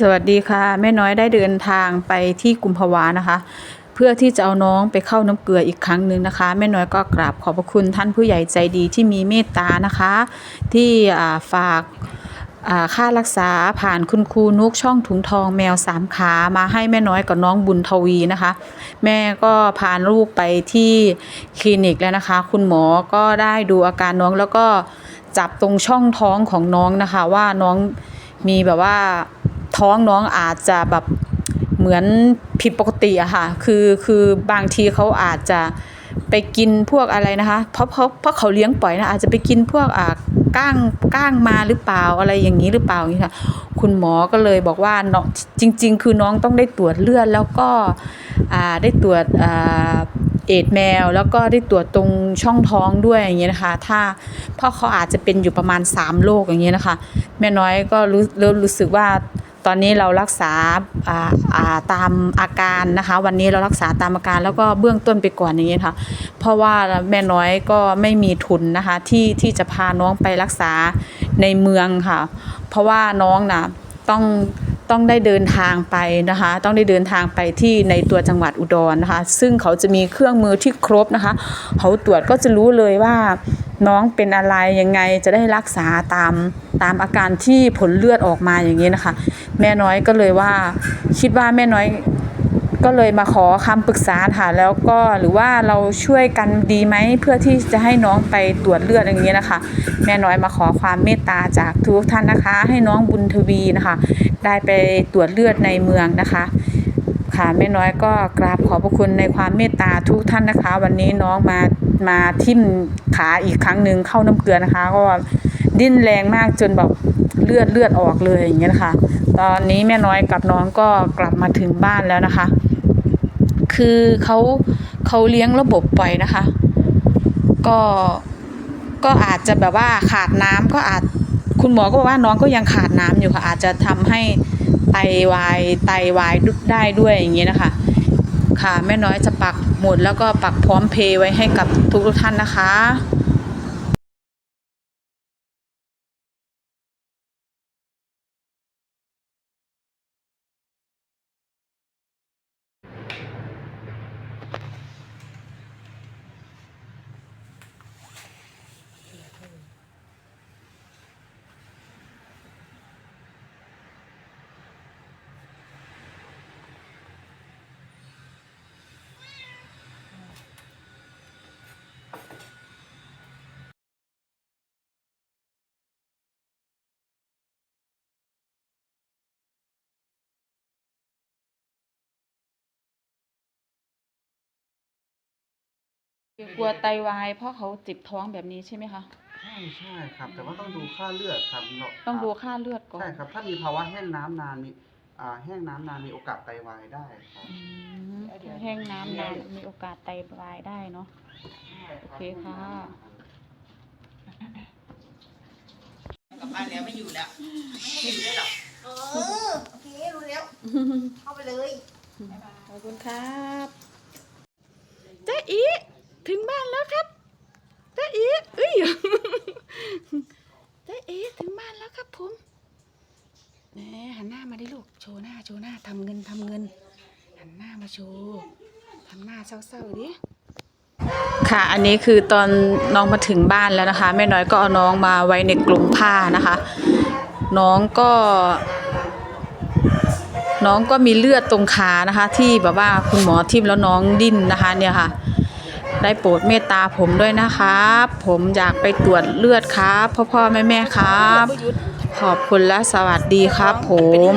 สวัสดีค่ะแม่น้อยได้เดินทางไปที่กุมภาวานะคะ เพื่อที่จะเอาน้องไปเข้าน้ำเกลืออีกครั้งหนึ่งนะคะ แม่น้อยก็กราบขอบพระคุณท่านผู้ใหญ่ใจดีที่มีเมตตานะคะ ที่ฝากค่ารักษาผ่านคุณครูนุกช่องถุงทองแมวสามขามาให้แม่น้อยกับน้องบุญทวีนะคะ แม่ก็พาลูกไปที่คลินิกแล้วนะคะ คุณหมอก็ได้ดูอาการน้องแล้วก็จับตรงช่องท้องของน้องนะคะ ว่าน้องมีแบบว่า ท้องน้องอาจจะแบบเหมือนผิดปกติอะค่ะ คือคือบางทีเขาอาจจะไปกินพวกอะไรนะคะ เพราะเพราะเพราะเขาเลี้ยงปล่อยนะอาจจะไปกินพวกอ่าก้างก้างมาหรือเปล่าอะไรอย่างนี้หรือเปล่าอย่างนี้ค่ะ คุณหมอก็เลยบอกว่าน้องจริง ๆ คือน้องต้องได้ตรวจเลือดแล้วก็อ่าได้ตรวจอ่าเอดแมว แล้วก็ได้ตรวจตรงช่องท้องด้วยอย่างเงี้ยนะคะ ถ้าพราะเขาอาจจะเป็นอยู่ประมาณ3โรคอย่างเงี้ยนะคะ แม่น้อยก็รู้เริ่มรู้สึกว่า ตอนนี้เรารักษาาาตามอาการนะคะ วันนี้เรารักษาตามอาการแล้วก็เบื้องต้นไปก่อนอย่างเงี้ค่ะ เพราะว่าแม่น้อยก็ไม่มีทุนนะคะที่ที่จะพาน้องไปรักษาในเมืองค่ะ เพราะว่าน้องนะต้องต้องได้เดินทางไปนะคะ ต้องได้เดินทางไปที่ในตัวจังหวัดอุดรนะคะ ซึ่งเขาจะมีเครื่องมือที่ครบนะคะ เขาตรวจก็จะรู้เลยว่า น้องเป็นอะไรยังไงจะได้รักษาตามตามอาการที่ผลเลือดออกมาอย่างนี้นะคะ แม่น้อยก็เลยว่า คิดว่าแม่น้อยก็เลยมาขอคำปรึกษาค่ะแล้วก็หรือว่าเราช่วยกันดีไหมเพื่อที่จะให้น้องไปตรวจเลือดอย่างนี้นะคะ แม่น้อยมาขอความเมตตาจากทุกท่านนะคะ ให้น้องบุญทวีนะคะ ได้ไปตรวจเลือดในเมืองนะคะ ค่ะแม่น้อยก็กราบขอบพระคุณในความเมตตาทุกท่านนะคะ วันนี้น้องมามาทิ่มขาอีกครั้งหนึ่งเข้าน้ำเกลือนะคะ ก็ดิ้นแรงมากจนแบบเลือดเลือดออกเลยอย่างเงี้ยนะคะ ตอนนี้แม่น้อยกับน้องก็กลับมาถึงบ้านแล้วนะคะ คือเขาเขาเลี้ยงระบบปล่อยนะคะ ก็ก็อาจจะแบบว่าขาดน้ำก็อาจคุณหมอก็บอกว่าน้องก็ยังขาดน้ำอยู่ค่ะอาจจะทำให้ ไตวายไตวายได้ด้วยอย่างเงี้ยนะคะ ค่ะแม่น้อยจะปักหมดแล้วก็ปักพร้อมเพย์ไว้ให้กับทุกทุกท่านนะคะ กลัวไตวายเพราะเขาเจ็บท้องแบบนี้ใช่ไหมคะ ใช่ใช่ครับ แต่ว่าต้องดูค่าเลือดครับเราต้องดูค่าเลือดก่อน ใช่ครับ ถ้ามีภาวะแห้งน้ำนานมีอ่าแห้งน้ำนานมีโอกาสไตวายได้ครับอืมแห้งน้ำนานมีโอกาสไตวายได้เนาะใช่รับโอเคค่ะ กลับบ้านแล้วไม่อยู่แล้วไม่อยู่ด้วยหรอกเออโอเครู้แล้ว เข้าไปเลย ขอบคุณครับเจ๊อี ถึงบ้านแล้วครับเจ๊อีเอ้ยเจ๊อีถึงบ้านแล้วครับผมแหนหันหน้ามาดิลูก โชว์หน้า โชว์หน้าทำเงินทำเงิน หันหน้ามาโชว์ทำหน้าเศร้าๆดิค่ะ อันนี้คือตอนน้องมาถึงบ้านแล้วนะคะ แม่น้อยก็เอาน้องมาไว้ในกลุ่มผ้านะคะ น้องก็ น้องก็มีเลือดตรงขานะคะ ที่แบบว่าคุณหมอทิ่มแล้วน้องดิ้นนะคะเนี่ยค่ะ ได้โปรดเมตตาผมด้วยนะครับ ผมอยากไปตรวจเลือดครับ พ่อพ่อแม่แม่ครับ ขอบคุณและสวัสดีครับผม